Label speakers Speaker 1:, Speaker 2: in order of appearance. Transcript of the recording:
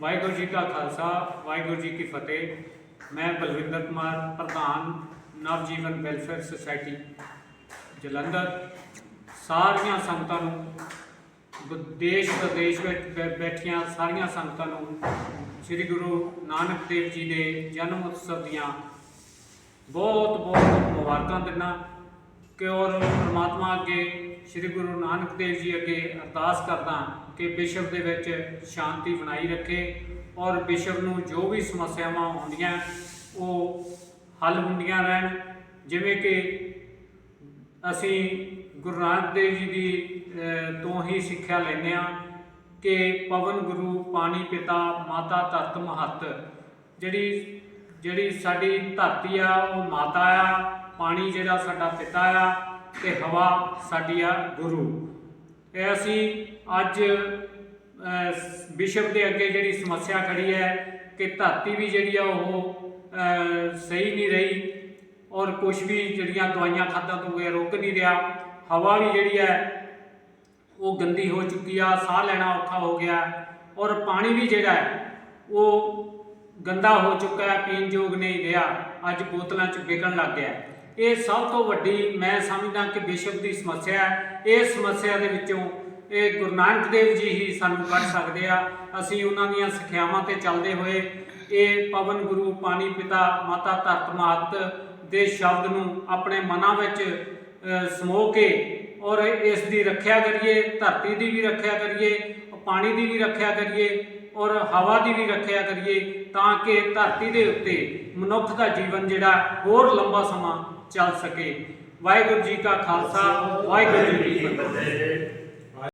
Speaker 1: ਵਾਹਿਗੁਰੂ ਜੀ ਕਾ ਖਾਲਸਾ, ਵਾਹਿਗੁਰੂ ਜੀ ਕੀ ਫਤਿਹ। ਮੈਂ ਬਲਵਿੰਦਰ ਕੁਮਾਰ, ਪ੍ਰਧਾਨ ਨਵਜੀਵਨ ਵੈਲਫੇਅਰ ਸੁਸਾਇਟੀ, ਜਲੰਧਰ। ਸਾਰੀਆਂ ਸੰਗਤਾਂ ਨੂੰ ਦੇਸ਼ ਪ੍ਰਦੇਸ਼ ਵਿੱਚ ਬੈ- ਬੈਠੀਆਂ ਸਾਰੀਆਂ ਸੰਗਤਾਂ ਨੂੰ ਸ੍ਰੀ ਗੁਰੂ ਨਾਨਕ ਦੇਵ ਜੀ ਦੇ ਜਨਮ ਉਤਸਵ ਦੀਆਂ ਬਹੁਤ ਬਹੁਤ ਮੁਬਾਰਕਾਂ ਦਿੰਦਾ। ਕਿ ਔਰ ਪ੍ਰਮਾਤਮਾ ਅੱਗੇ, ਸ੍ਰੀ ਗੁਰੂ ਨਾਨਕ ਦੇਵ ਜੀ ਅੱਗੇ ਅਰਦਾਸ ਕਰਦਾ ਕਿ ਵਿਸ਼ਵ ਦੇ ਵਿੱਚ ਸ਼ਾਂਤੀ ਬਣਾਈ ਰੱਖੇ ਔਰ ਵਿਸ਼ਵ ਨੂੰ ਜੋ ਵੀ ਸਮੱਸਿਆਵਾਂ ਆਉਂਦੀਆਂ, ਉਹ ਹੱਲ ਹੁੰਦੀਆਂ ਰਹਿਣ। ਜਿਵੇਂ ਕਿ ਅਸੀਂ ਗੁਰੂ ਨਾਨਕ ਦੇਵ ਜੀ ਦੀ ਤੋਂ ਹੀ ਸਿੱਖਿਆ ਲੈਂਦੇ ਹਾਂ ਕਿ ਪਵਨ ਗੁਰੂ, ਪਾਣੀ ਪਿਤਾ, ਮਾਤਾ ਧਰਤ ਮਹੱਤ। ਜਿਹੜੀ ਜਿਹੜੀ ਸਾਡੀ ਧਰਤੀ ਆ, ਉਹ ਮਾਤਾ ਆ ਪਾਣੀ ਜਿਹੜਾ ਸਾਡਾ ਪਿਤਾ ਆ ਤੇ ਹਵਾ ਸਾਡੀ ਆ ਗੁਰੂ। ਇਹ ਅਸੀਂ ਅੱਜ ਵਿਸ਼ਵ ਦੇ ਅੱਗੇ ਜਿਹੜੀ ਸਮੱਸਿਆ ਖੜੀ ਹੈ ਕਿ ਧਰਤੀ ਵੀ ਜਿਹੜੀ ਆ ਉਹ ਸਹੀ ਨਹੀਂ ਰਹੀ ਔਰ ਕੁਝ ਵੀ ਜਿਹੜੀਆਂ ਦਵਾਈਆਂ ਖਾਦਾਂ ਤੋਂ ਬਗੈਰ ਰੁਕ ਨਹੀਂ ਰਿਹਾ, ਹਵਾ ਵੀ ਜਿਹੜੀ ਹੈ ਉਹ ਗੰਦੀ ਹੋ ਚੁੱਕੀ ਆ, ਸਾਹ ਲੈਣਾ ਔਖਾ ਹੋ ਗਿਆ ਔਰ ਪਾਣੀ ਵੀ ਜਿਹੜਾ ਹੈ ਉਹ ਗੰਦਾ ਹੋ ਚੁੱਕਾ ਹੈ ਪੀਣ ਯੋਗ ਨਹੀਂ ਰਿਹਾ। ਅੱਜ ਬੋਤਲਾਂ 'ਚ ਵਿਕਣ ਲੱਗ ਗਿਆ ਇਹ ਸਭ ਤੋਂ ਵੱਡੀ ਮੈਂ ਸਮਝਦਾ ਕਿ ਵਿਸ਼ਵ ਦੀ ਸਮੱਸਿਆ ਹੈ। ਇਸ ਸਮੱਸਿਆ ਦੇ ਵਿੱਚੋਂ ਇਹ ਗੁਰੂ ਨਾਨਕ ਦੇਵ ਜੀ ਹੀ ਸਾਨੂੰ ਕੱਢ ਸਕਦੇ ਆ। ਅਸੀਂ ਉਹਨਾਂ ਦੀਆਂ ਸਿੱਖਿਆਵਾਂ ਤੇ ਚੱਲਦੇ ਹੋਏ ਇਹ ਪਵਨ ਗੁਰੂ ਪਾਣੀ ਪਿਤਾ ਮਾਤਾ ਧਰਤ ਮਾਤ ਦੇ ਸ਼ਬਦ ਨੂੰ ਆਪਣੇ ਮਨਾਂ ਵਿੱਚ ਅ, ਸਮੋ ਕੇ ਔਰ ਇਸ ਦੀ ਰੱਖਿਆ ਕਰੀਏ ਧਰਤੀ ਦੀ ਵੀ ਰੱਖਿਆ ਕਰੀਏ ਪਾਣੀ ਦੀ ਵੀ ਰੱਖਿਆ ਕਰੀਏ। ਔਰ ਹਵਾ ਦੀ ਵੀ ਰੱਖਿਆ ਕਰੀਏ ਤਾਂ ਕਿ ਧਰਤੀ ਦੇ ਉੱਤੇ ਮਨੁੱਖ ਦਾ ਜੀਵਨ ਜਿਹੜਾ ਹੋਰ ਲੰਬਾ ਸਮਾਂ ਚੱਲ ਸਕੇ। ਵਾਹਿਗੁਰੂ ਜੀ ਕਾ ਖਾਲਸਾ, ਵਾਹਿਗੁਰੂ ਜੀ ਕੀ ਫਤਿਹ।